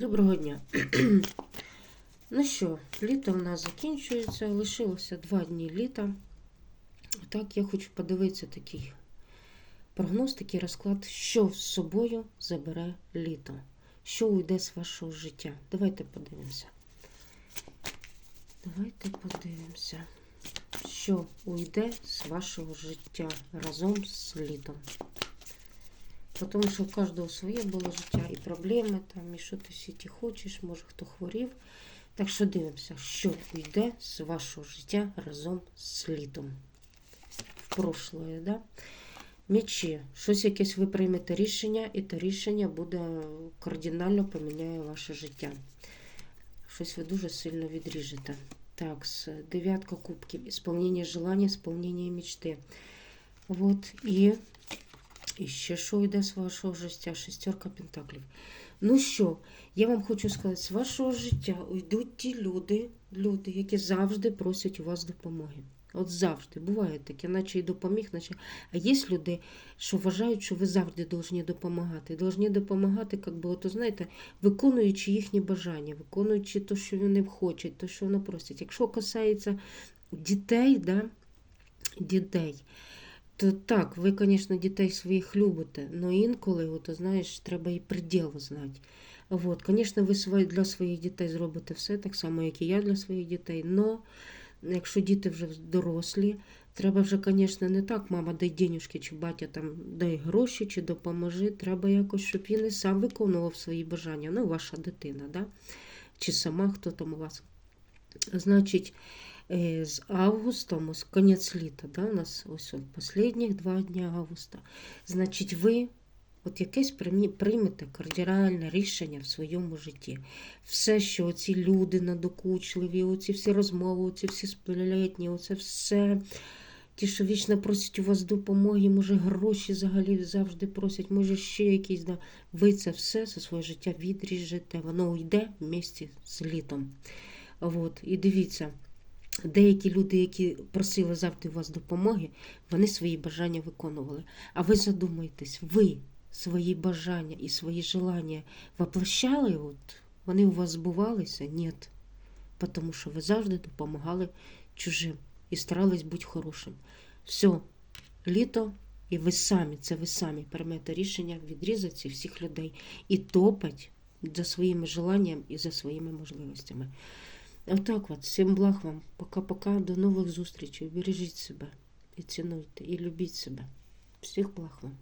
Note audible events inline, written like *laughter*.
Доброго дня. *clears throat* ну що, літо в нас закінчується, лишилося два дні літа. Так, я хочу подивитися такий прогноз, такий розклад, що з собою забере літо, що уйде з вашого життя. Давайте подивимося. Давайте подивимося, що уйде з вашого життя разом з літом. Тому що у кожного своє було життя і проблеми, там, і що ти світі хочеш, може хто хворів. Так що дивимося, що йде з вашого життя разом з літом. В прошлое, да? Мечі. Щось якесь ви приймете рішення, і те рішення буде кардинально поміняє ваше життя. Щось ви дуже сильно відріжете. Так, дев'ятка кубків. Ісполнення желання, ісполнення мечти. Вот, і і ще що йде з вашого життя? Шестерка пентаклів. Ну що, я вам хочу сказати, з вашого життя уйдуть ті люди, люди, які завжди просять у вас допомоги. От завжди буває таке, наче й допоміг, наче. А є люди, що вважають, що ви завжди повинні допомагати. Должні допомагати, як би, от, знаєте, виконуючи їхні бажання, виконуючи те, що вони хочуть, те, що вони просять. Якщо касається дітей, да, дітей, то так, ви, звісно, дітей своїх любите, але інколи, от, знаєш, треба і приділ знати. От, Звісно, ви для своїх дітей зробите все, так само, як і я для своїх дітей. Но якщо діти вже дорослі, треба вже, звісно, не так, мама, дай денюжки, чи батя там дай гроші, чи допоможи. Треба якось, щоб він і сам виконував свої бажання. Ну, ваша дитина, да? чи сама хто там у вас. Значить, е, з августом, ось конець літа, да, у нас ось от останніх два дні августа. Значить, ви от якесь приймете кардинальне рішення в своєму житті. Все, що оці люди надокучливі, оці всі розмови, оці всі сплетні, оце все. Ті, що вічно просять у вас допомоги, може, гроші взагалі завжди просять, може ще якісь. Да. Ви це все зі своє життя відріжете, воно йде в місті з літом. От. І дивіться, деякі люди, які просили завжди у вас допомоги, вони свої бажання виконували. А ви задумайтесь, ви свої бажання і свої желання воплощали? От? Вони у вас збувалися? Ні. Тому що ви завжди допомагали чужим і старались бути хорошим. Все, літо, і ви самі, це ви самі приймете рішення відрізати всіх людей і топать за своїми желаннями і за своїми можливостями. Отак от, всім благ вам. Пока-пока, до нових зустрічей. Бережіть себе і цінуйте, і любіть себе. Всіх благ вам.